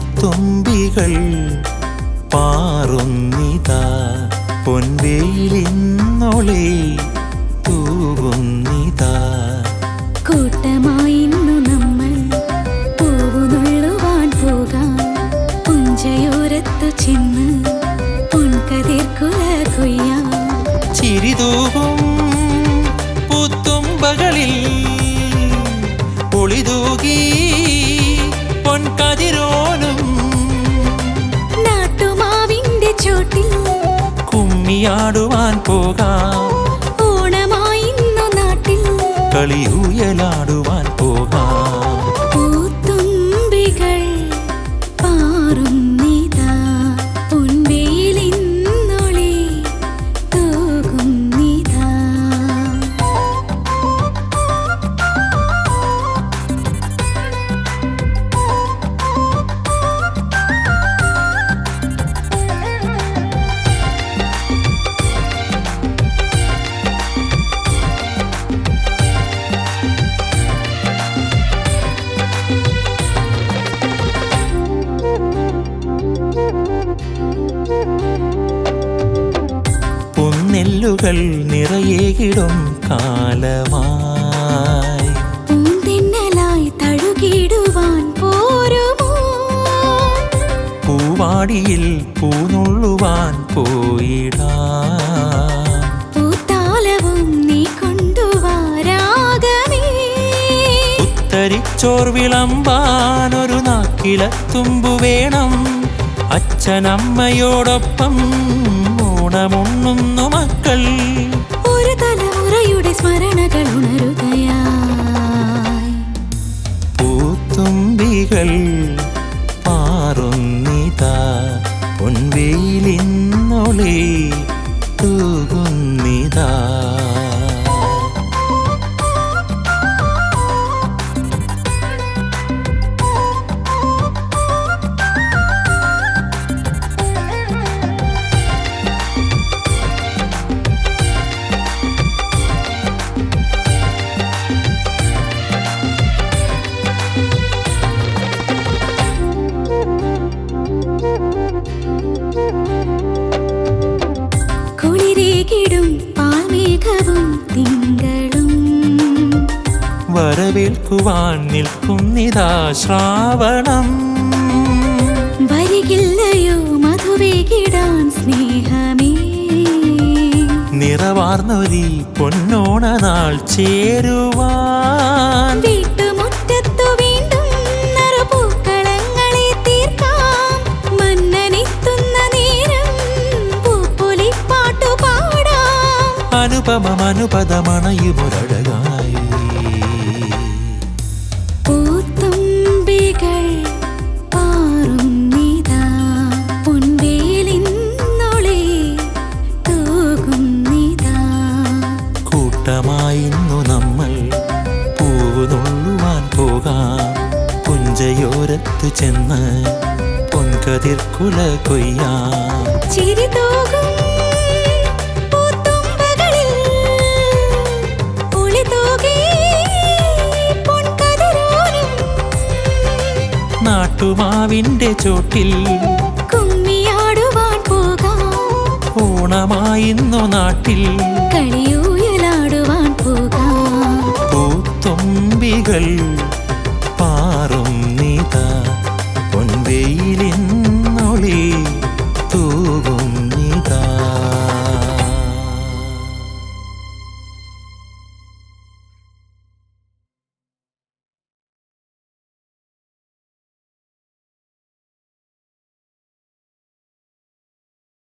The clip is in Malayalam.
പൂത്തുമ്പികൾ പാറുന്നിതാ. പൊൻവേലിന്നൊളി തൂകുന്നിതാ. കൂട്ടമായിന്നു നമ്മൾ പൂവുനുള്ളുവാൻ പോകാം. പുഞ്ചയോരത്തു ചെന്ന് പൊൻകതിർ കുല കൊയ്യാം ചിരിതൂവും പൂത്തുമ്പകളിൽ ഒളിതൂകീ കുമ്മിയാടുവാൻ പോകാം. ഓണമായി നാട്ടിൽ കളിയൂയലാടുവാൻ പൊന്നെല്ലുകൾ നിറയേകിടും കാലമായി. പൂന്തിന്നലായി തഴുകിടുവാൻ പോരുമോ? പൂവാടിയിൽ പൂനുള്ളുവാൻ പോയിടാ. പൂത്താലവും നീ കൊണ്ടുവാരാഗമേ ഉത്തരിച്ചോർ വിളമ്പാൻ ഒരു നാക്കിലത്തുമ്പു വേണം. അച്ഛനമ്മയോടൊപ്പം ഓണമുണ്ണുന്നു മക്കൾ. ഒരു തലമുറയുടെ സ്മരണകൾ ഉണരുകയായി പൂത്തുമ്പികൾ കുളിരേകിടും പാൽമേഘവും തിങ്കളും. വരവേൽക്കുവാൻ നിൽക്കുന്നിതാ ശ്രാവണം. വരികില്ലയോ മധുവേകിടാൻ സ്നേഹമേ. നിറവാർന്നൊരി പൊന്നോണ നാൾ ചേരുവാൻ അനുപമം അനുപദമണയുമൊരഴകായി. പൂത്തുമ്പികൾ പാറുന്നിതാ പൊൻവേലിന്നൊളി തൂകുന്നിതാ കൂട്ടമായിന്നു നമ്മൾ പൂവ് നുള്ളുവാൻ പോകാം. പുഞ്ചയോരത്തു ചെന്ന് പൊൻകതിർക്കുല കൊയ്യാം. ചിരി നാട്ടുമാവിന്റെ ചോട്ടിൽ കുമ്മിയാടുവാൻ പോകാം. ഓണമായിന്നു നാട്ടിൽ കളിയൂയലാടുവാൻ പോകാം. പൂത്തുമ്പികൾ